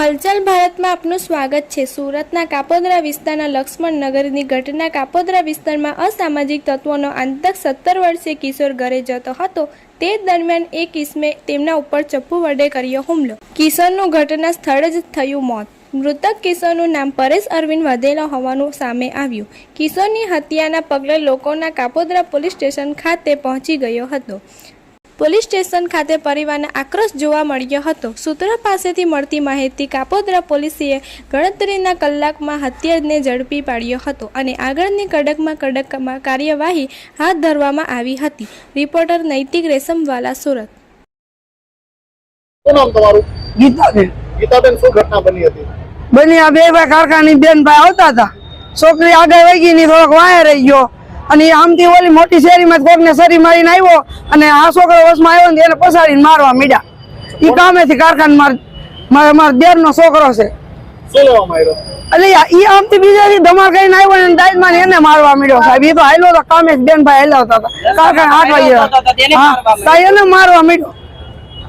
હાલચાલ ભારતમાં આપનું સ્વાગત છે. સુરતના કાપોદ્રા વિસ્તારના લક્ષ્મણ નગરની ઘટના કાપોદ્રા વિસ્તારમાં અસામાજિક તત્વોનો આંતક સત્તર વર્ષીય કિશોર ઘરે જતો હતો. તે દરમિયાન એક ઇસમે તેમના ઉપર ચપ્પુ વડે કર્યો હુમલો. કિશોરનું ઘટના સ્થળે જ થયું મોત. મૃતક કિશોરનું નામ પરેશ અરવિંદ વધેલા હોવાનું સામે આવ્યું. કિશોરની હત્યાના પગલે લોકોના કાપોદ્રા પોલીસ સ્ટેશન ખાતે પહોંચી ગયો હતો. પોલીસ સ્ટેશન ખાતે પરિવારને આક્રોશ જોવા મળ્યો હતો. સૂત્રો પાસેથી મળતી માહિતી કાપોદ્રા પોલીસે ગણતરીના કલાકમાં હત્યાને ઝડપી પાડ્યો હતો અને આગળની કડકમાં કડકમાં કાર્યવાહી હાથ ધરવામાં આવી હતી. રિપોર્ટર નૈતિક રેશમવાલા સુરત. નામ તમારું? ગીતાબેન. ગીતાબેન શું ઘટના બની હતી? બની આ બે ભાઈ કારખાની બેન ભાઈ આવતા હતા. છોકરી આગળ વહી ગઈ ની થોડોક વાયા રહી ગયો. અને આમથી ઓલી મોટી શેરીમાં કોકને શરી મારીને આવ્યો અને આ છોકરો વસમાં આવ્યો ને એને પસાડીને મારવા મીડ્યા. એ કામેથી કારખાન માર મારા મારા દેરનો છોકરો છે. એટલે ઈ આમથી બીજાથી ધમાલ કરીને આવ્યો ને ને એને મારવા મીડ્યો સાહેબ. એ તો હાલ્યો તો કામે જ બેન ભાઈ હલાવતા હતા. કારખાને આઠ વાગે. હા એને મારવા મીડ્યો.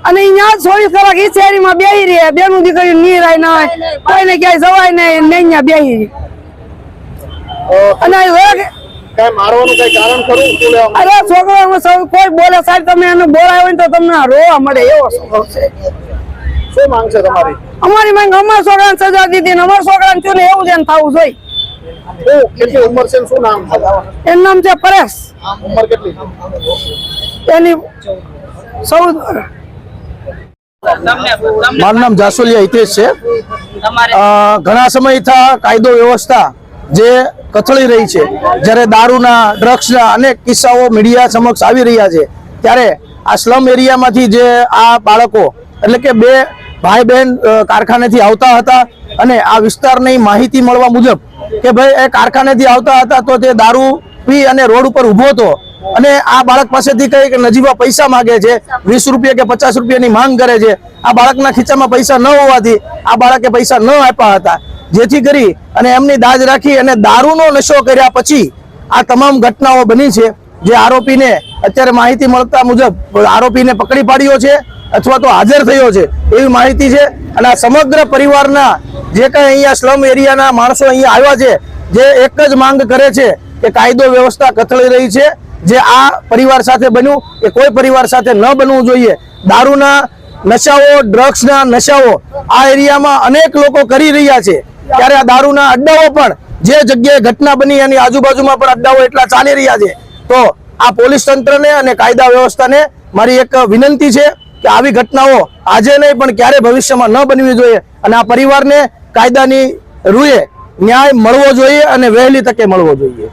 અને અહીંયા ચોવીસ કલાક એ શેરીમાં બેહી રહે. બેનું દીકરી નીરાય ના હોય. કોઈને ક્યાંય જવાય નહીં ને અહીંયા બેહી રહી. અને કાંઈ મારવાનું કઈ કારણ ખરું? શું અરે છોકરો કોઈ બોલે સાહેબ તમે એને બોલાવ્યો હોય ને તો તમને રોવા મળે એવો છોકરો છે. શું માંગ છે તમારી? અમારી માંગ અમારા છોકરાને સજા દીધી ને અમારા છોકરાને થયું ને એવું જ એને થવું જોઈએ. કેટલી ઉંમર છે ને શું નામ? છે એનું નામ છે પરેશ. ઉંમર કેટલી? એની ચૌદ. મારું નામ જાસોલિયા હિતેશ છે. ઘણા ઘણા સમયથી કાયદો વ્યવસ્થા જે કથળી રહી છે. જ્યારે દારૂના ડ્રગ્સના અનેક કિસ્સાઓ મીડિયા સમક્ષ આવી રહ્યા છે, ત્યારે આ સ્લમ એરિયામાંથી જે આ બાળકો, એટલે કે બે ભાઈ બહેન કારખાનેથી આવતા હતા અને આ વિસ્તારની માહિતી મળવા મુજબ કે ભાઈ એ કારખાનેથી આવતા હતા તો તે દારૂ પી અને રોડ ઉપર ઊભો હતો અને આ બાળક પાસેથી કઈ નજીવા પૈસા માંગે છે, વીસ રૂપિયા કે પચાસ રૂપિયાની માંગ કરે છે. આ બાળકના ખીચામાં પૈસા ન હોવાથી આ બાળકે પૈસા ન આપ્યા હતા. જેથી કરી અને એમની દાજ રાખી અને દારૂનો નશો કર્યા પછી આ તમામ ઘટનાઓ બની છે. જે આરોપીને અત્યારે માહિતી મળતા મુજબ આરોપીને પકડી પાડ્યો છે અથવા તો હાજર થયો છે એવી માહિતી છે. અને આ સમગ્ર પરિવારના જે કઈ અહીંયા સ્લમ એરિયાના માણસો અહીંયા આવ્યા છે, જે એક જ માંગ કરે છે કે કાયદો વ્યવસ્થા કથળી રહી છે. જે આ પરિવાર સાથે બન્યું એ કોઈ પરિવાર સાથે ન બનવું જોઈએ. દારૂના નશાઓ, ડ્રગ્સના નશાઓ આ એરિયામાં અનેક લોકો કરી રહ્યા છે. ત્યારે આ દારૂના અડ્ડાઓ પણ જે જગ્યાએ ઘટના બની એની આજુબાજુમાં પણ અડ્ડાઓ એટલા ચાલી રહ્યા છે. તો આ પોલીસ તંત્રને અને કાયદા વ્યવસ્થાને મારી એક વિનંતી છે કે આવી ઘટનાઓ આજે નહીં, પણ ક્યારે ભવિષ્યમાં ન બનવી જોઈએ અને આ પરિવારને કાયદાની રૂએ ન્યાય મળવો જોઈએ અને વહેલી તકે મળવો જોઈએ.